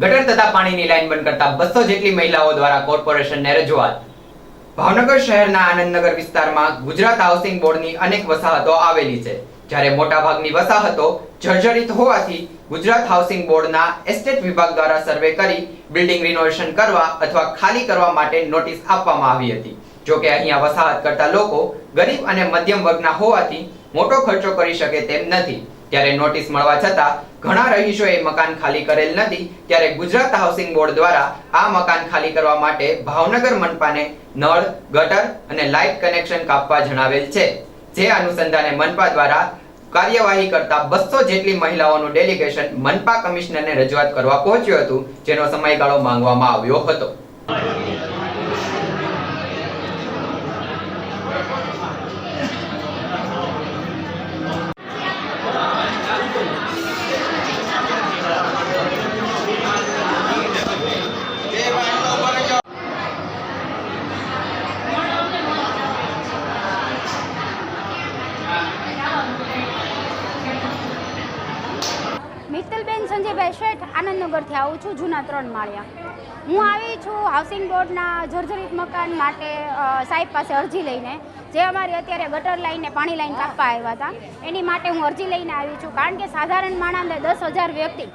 ગટર તથા પાણીની લાઈન બંધ કરતા બસો જેટલી મહિલાઓ દ્વારા કોર્પોરેશનને રજૂઆત. ભાવનગર શહેરના આનંદનગર વિસ્તારમાં ગુજરાત હાઉસિંગ બોર્ડની અનેક વસાહતો આવેલી છે. જ્યારે મોટાભાગની વસાહતો જર્જરિત હોવાથી ગુજરાત હાઉસિંગ બોર્ડના એસ્ટેટ વિભાગ દ્વારા સર્વે કરી બિલ્ડિંગ રિનોવેશન કરવા અથવા ખાલી કરવા માટે નોટિસ આપવામાં આવી હતી. જો કે અહીંયા વસાહત કરતા લોકો ગરીબ અને મધ્યમ વર્ગના હોવાથી મોટો ખર્ચો કરી શકે તેમ નથી. ત્યારે નોટિસ મળવા છતાં ઘણા રહીશોએ મકાન ખાલી કરેલ નથી, ત્યારે ગુજરાત હાઉસિંગ બોર્ડ દ્વારા આ મકાન ખાલી કરવા માટે ભાવનગર મનપાને નળ, ગટર અને લાઇટ કનેક્શન કાપવા જણાવેલ છે. જે અનુસંધાને મનપા દ્વારા કાર્યવાહી કરતા બસો જેટલી મહિલાઓનું ડેલિગેશન મનપા કમિશનરને રજૂઆત કરવા પહોંચ્યું હતું, જેનો સમયગાળો માંગવામાં આવ્યો હતો. મિત્તલબેન સંજયભાઈ શેઠ આનંદનગરથી આવું છું, જૂના ત્રણ માળિયા. હું આવી છું હાઉસિંગ બોર્ડના જર્જરિત મકાન માટે સાહેબ પાસે અરજી લઈને. જે અમારી અત્યારે ગટર લાઈને પાણી લાઈન કાપવા આવ્યા હતા. એની માટે હું અરજી લઈને આવી છું. કારણ કે સાધારણ માણસને દસ હજાર વ્યક્તિ.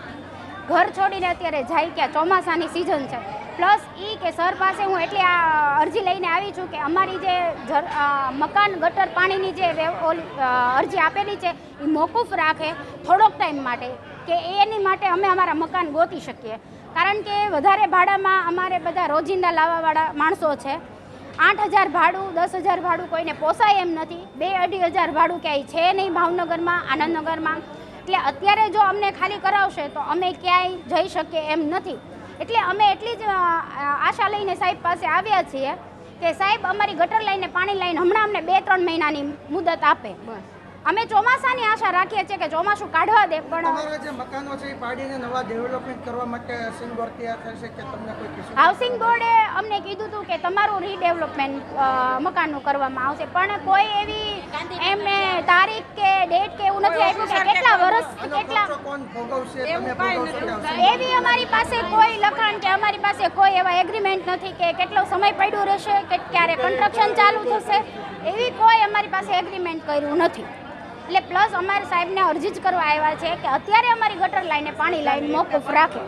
ઘર છોડીને અત્યારે જાય ક્યાં? ચોમાસાની સિઝન છે. પ્લસ એ કે સર પાસે હું એટલી આ અરજી લઈને આવી છું કે અમારી જે મકાન, ગટર, પાણીની જે અરજી આપેલી છે એ મોકૂફ રાખે થોડોક ટાઈમ માટે. કે એની માટે અમે અમારા મકાન ગોતી શકીએ. કારણ કે વધારે ભાડામાં અમારે બધા રોજિંદા લાવવાવાળા માણસો છે. આઠ હજાર ભાડું, દસ હજાર ભાડું કોઈને પોસાય એમ નથી. બે અઢી હજાર ભાડું ક્યાંય છે નહીં ભાવનગરમાં, આનંદનગરમાં. એટલે અત્યારે જો અમને ખાલી કરાવશે તો અમે ક્યાંય જઈ શકીએ એમ નથી. એટલે અમે એટલી જ આશા લઈને સાહેબ પાસે આવ્યા છીએ કે સાહેબ અમારી ગટર લાઈને પાણી લાઈને હમણાં અમને બે ત્રણ મહિનાની મુદત આપે. અમે ચોમાસાની આશા રાખીએ છીએ કે ચોમાસું કાઢવા દે પણ તમારા જે મકાનો છે એ પાડીને નવા ડેવલપમેન્ટ કરવા માટે સિંગોર તૈયાર થશે કે તમને કોઈ હાઉસિંગ બોર્ડે અમને કીધું હતું કે તમારું રીડેવલપમેન્ટ મકાનનું કરવામાં આવશે પણ કોઈ એવી એમને તારીખ કે ડેટ કે એવું નથી આપ્યું કે કેટલા વર્ષ કેટલા? એવી અમારી પાસે કોઈ લખાણ કે અમારી પાસે કોઈ એવા એગ્રીમેન્ટ નથી કે કેટલો સમય પડ્યો રહેશે કે ક્યારે કન્સ્ટ્રક્શન ચાલુ થશે એવી કોઈ અમારી પાસે એગ્રીમેન્ટ કર્યું નથી. એટલે પ્લસ અમારે સાહેબને અરજી જ કરવા આવ્યા છે કે અત્યારે અમારી ગટર લાઈને પાણી લાઈન મોકૂફ રાખે.